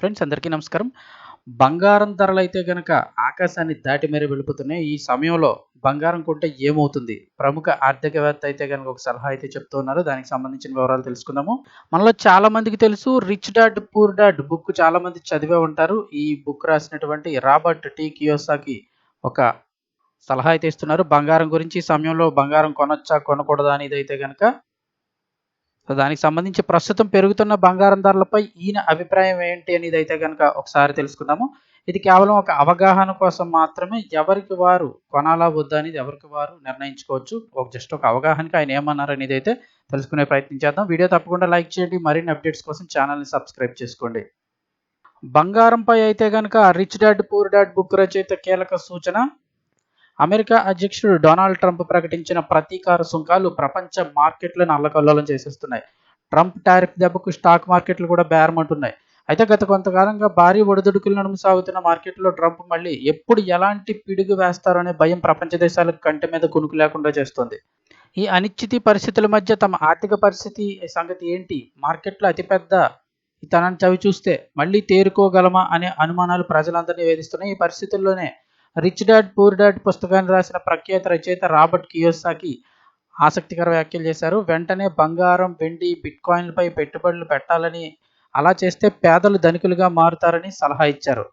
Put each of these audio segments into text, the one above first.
Friends అందరికీ నమస్కారం. బంగారం ధరలు అయితే గనక ఆకాశాన్ని దాటి మేర వెళ్ళిపోతున్నాయి. ఈ సమయంలో బంగారం కొంటే ఏమవుతుంది? ప్రముఖ ఆర్థికవేత్త అయితే కనుక ఒక సలహా అయితే చెప్తూ ఉన్నారు. దానికి సంబంధించిన వివరాలు తెలుసుకుందాము. మనలో చాలా మందికి తెలుసు rich dad poor dad book చాలా మంది చదివే ఉంటారు. ఈ బుక్ రాసినటువంటి రాబర్ట్ టీ. కియోసాకి ఒక సలహా అయితే ఇస్తున్నారు. బంగారం గురించి ఈ సమయంలో బంగారం కొనొచ్చా కొనకూడదా అనేది అయితే కనుక సో దానికి సంబంధించి ప్రస్తుతం పెరుగుతున్న బంగారం ధరలపై ఈయన అభిప్రాయం ఏంటి అనేది అయితే కనుక ఒకసారి తెలుసుకుందాము. ఇది కేవలం ఒక అవగాహన కోసం మాత్రమే ఎవరికి వారు కొనాలా వద్దా అనేది ఎవరికి వారు నిర్ణయించుకోవచ్చు. ఒక జస్ట్ ఒక అవగాహనకి ఆయన ఏమన్నారు అనేది అయితే తెలుసుకునే ప్రయత్నం చేద్దాం. వీడియో తప్పకుండా లైక్ చేయండి. మరిన్ని అప్డేట్స్ కోసం ఛానల్ని సబ్స్క్రైబ్ చేసుకోండి. బంగారంపై అయితే కనుక rich dad poor dad book రచయిత కీలక సూచన అమెరికా అధ్యక్షుడు డొనాల్డ్ ట్రంప్ ప్రకటించిన ప్రతీకార సుంకాలు ప్రపంచ మార్కెట్లను అల్లకల్లోలం చేసేస్తున్నాయి. ట్రంప్ టారిఫ్ దెబ్బకు స్టాక్ మార్కెట్లు కూడా బేరమంటున్నాయి. అయితే గత కొంతకాలంగా భారీ ఒడిదుడుకులు నడుము సాగుతున్న మార్కెట్లో ట్రంప్ మళ్ళీ ఎప్పుడు ఎలాంటి పిడుగు వేస్తారనే భయం ప్రపంచ దేశాలకు కంటి మీద కునుకు లేకుండా చేస్తుంది. ఈ అనిశ్చితి పరిస్థితుల మధ్య తమ ఆర్థిక పరిస్థితి సంగతి ఏంటి? మార్కెట్లో అతిపెద్ద తనని చవి చూస్తే మళ్ళీ తేరుకోగలమా అనే అనుమానాలు ప్రజలందరినీ వేధిస్తున్నాయి. ఈ పరిస్థితుల్లోనే రిచ్ డాడ్ పూర్ డాడ్ పుస్తకాన్ని రాసిన ప్రఖ్యాత రచయిత రాబర్ట్ కియోసాకి ఆసక్తికర వ్యాఖ్యలు చేశారు. వెంటనే బంగారం వెండి బిట్ కాయిన్లపై పెట్టుబడులు పెట్టాలని అలా చేస్తే పేదలు ధనికులుగా మారుతారని సలహా ఇచ్చారు.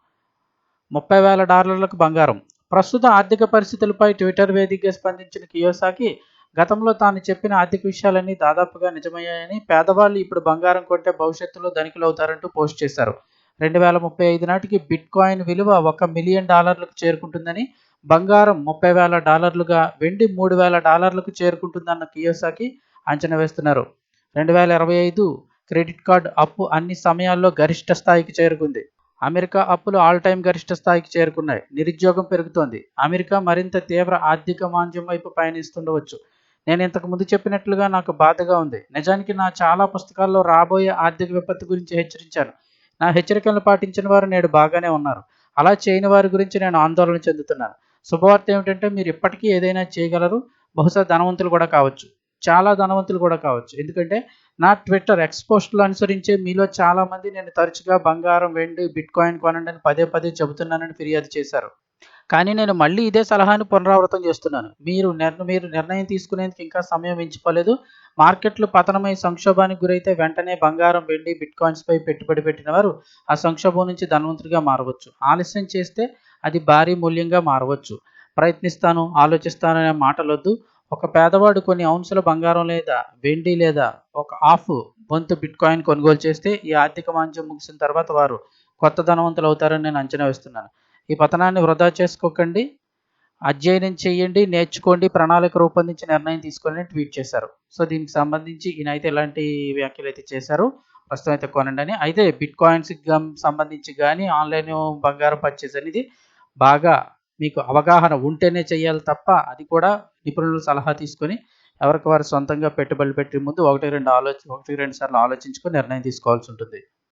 ముప్పై వేల డాలర్లకు బంగారం. ప్రస్తుత ఆర్థిక పరిస్థితులపై ట్విట్టర్ వేదికగా స్పందించిన కియోసాకి గతంలో తాను చెప్పిన ఆర్థిక విషయాలన్నీ దాదాపుగా నిజమయ్యాయని పేదవాళ్ళు ఇప్పుడు బంగారం కొంటే భవిష్యత్తులో ధనికులు అవుతారంటూ పోస్ట్ చేశారు. రెండు వేల ముప్పై ఐదు నాటికి బిట్ కాయిన్ విలువ ఒక మిలియన్ డాలర్లకు చేరుకుంటుందని బంగారం ముప్పై వేల డాలర్లుగా వెండి మూడు వేల డాలర్లకు చేరుకుంటుందన్న కియోసాకి అంచనా వేస్తున్నారు. రెండు వేల ఇరవై ఐదు క్రెడిట్ కార్డు అప్పు అన్ని సమయాల్లో గరిష్ట స్థాయికి చేరుకుంది. అమెరికా అప్పులు ఆల్ టైం గరిష్ట స్థాయికి చేరుకున్నాయి. నిరుద్యోగం పెరుగుతోంది. అమెరికా మరింత తీవ్ర ఆర్థిక మాంద్యం వైపు పయనిస్తుండవచ్చు. నేను ఇంతకు ముందు చెప్పినట్లుగా నాకు బాధగా ఉంది. నిజానికి నా చాలా పుస్తకాల్లో రాబోయే ఆర్థిక విపత్తు గురించి హెచ్చరించాను. నా హెచ్చరికలను పాటించిన వారు నేడు బాగానే ఉన్నారు. అలా చేయని వారి గురించి నేను ఆందోళన చెందుతున్నాను. శుభవార్త ఏమిటంటే మీరు ఇప్పటికీ ఏదైనా చేయగలరు. బహుశా ధనవంతులు కూడా కావచ్చు. చాలా ధనవంతులు కూడా కావచ్చు. ఎందుకంటే నా ట్విట్టర్ ఎక్స్పోస్ట్లు అనుసరించే మీలో చాలా మంది నేను తరచుగా బంగారం వెండి బిట్ కాయిన్ కొనండి అని పదే పదే చెబుతున్నానని ఫిర్యాదు చేశారు. కానీ నేను మళ్ళీ ఇదే సలహాను పునరావృతం చేస్తున్నాను. మీరు నిర్ణ మీరు నిర్ణయం తీసుకునేందుకు ఇంకా సమయం ఎంచుకోలేదు. మార్కెట్లు పతనమై సంక్షోభానికి గురైతే వెంటనే బంగారం వెండి బిట్ కాయిన్స్పై పెట్టుబడి పెట్టిన వారు ఆ సంక్షోభం నుంచి ధనవంతుడిగా మారవచ్చు. ఆలస్యం చేస్తే అది భారీ మూల్యంగా మారవచ్చు. ప్రయత్నిస్తాను ఆలోచిస్తాను అనే మాటలొద్దు. ఒక పేదవాడు కొన్ని అంశాల బంగారం లేదా వెండి లేదా ఒక హాఫ్ వంతు బిట్ కాయిన్ కొనుగోలు చేస్తే ఈ ఆర్థిక మాంద్యం ముగిసిన తర్వాత వారు కొత్త ధనవంతులు అవుతారని నేను అంచనా వేస్తున్నాను. ఈ పతనాన్ని వృధా చేసుకోకండి అధ్యయనం చేయండి నేర్చుకోండి ప్రణాళిక రూపొందించి నిర్ణయం తీసుకోండి ట్వీట్ చేశారు. సో దీనికి సంబంధించి ఈయనైతే ఇలాంటి ఎలాంటి వ్యాఖ్యలు అయితే చేశారు ప్రస్తుతం అయితే కొనండి అని. అయితే బిట్ కాయిన్స్కి సంబంధించి కానీ ఆన్లైన్ బంగారం పర్చేస్ అనేది బాగా మీకు అవగాహన ఉంటేనే చేయాలి తప్ప అది కూడా నిపుణుల సలహా తీసుకొని ఎవరికి వారు సొంతంగా పెట్టుబడులు పెట్టే ముందు ఒకటి రెండు ఆలోచి ఒకటి రెండు సార్లు ఆలోచించుకొని నిర్ణయం తీసుకోవాల్సి ఉంటుంది.